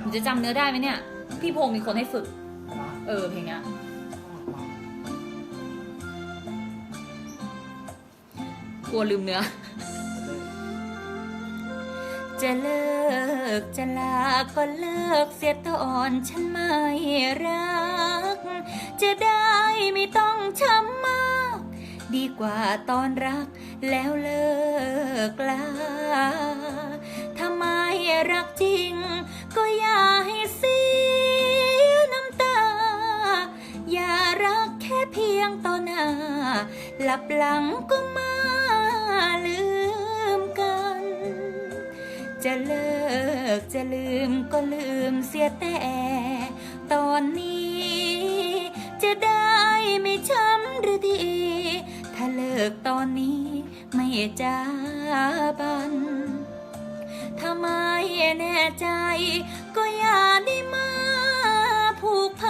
หนูจะจำเนื้อได้ไหมเนี่ย พี่พงศ์มีคนให้ฝึก เออเพลงเนี้ยกลัวลืมเนื้อ จะเลิกจะลาก็เลิกเสียตอนฉันไม่รัก จะได้ไม่ต้องช้ำมาก ดีกว่าตอนรักแล้วเลิกลาถ้าไม่รักจริง เพียงต่อหน้า หลับหลังก็มาลืมกัน จะเลิกจะลืมก็ลืมเสียแต่ ตอนนี้ จะได้ไม่ช้ำหรือดี ถ้าเลิกตอนนี้ไม่จ้าบัน ถ้าไม่แน่ใจก็อย่าได้มาผูกพัน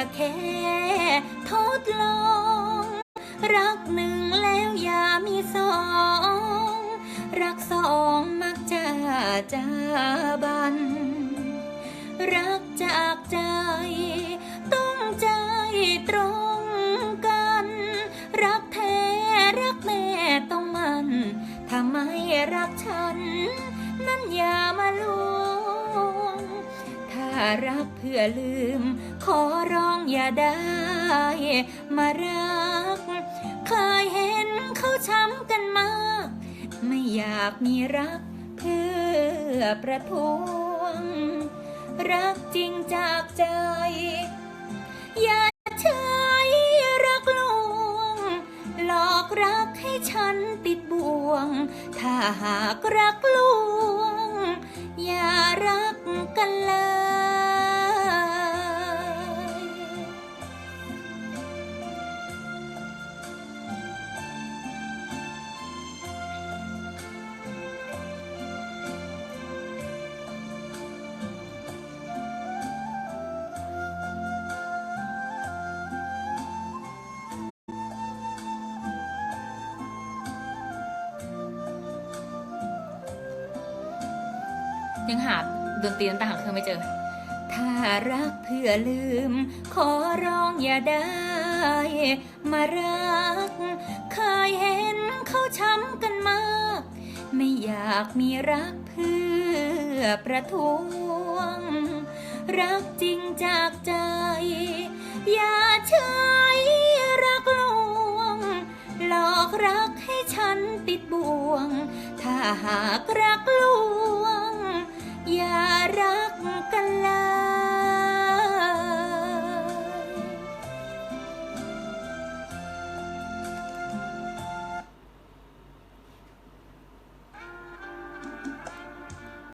อย่าแค่ทดลอง รักหนึ่งแล้วอย่ามีสอง รักสองมักจะจาบัน รักจากใจ ต้องใจตรงกัน รักแท้รักแม่ต้องมัน ถ้าไม่รักฉัน นั้นอย่ามาลวง รักเพื่อลืม ขอร้องอย่าได้มารัก เคยเห็นเขาช้ำกันมาก ไม่อยากมีรักเพื่อประท้วง รักจริงจากใจ อย่าใช้รักลวง หลอกรักให้ฉันติดบ่วง ถ้าหากรัก ยังหาดนตรีนตาหางเธอไม่เจอ ถ้ารักเพื่อลืม ขอร้องอย่าได้ มารัก เคยเห็นเขาช้ำกันมาก ไม่อยากมีรักเพื่อประท้วง รักจริงจากใจ อย่าใช้รักลวง หลอกรักให้ฉันติดบ่วง ถ้าหากรักลวง อย่ารักกัน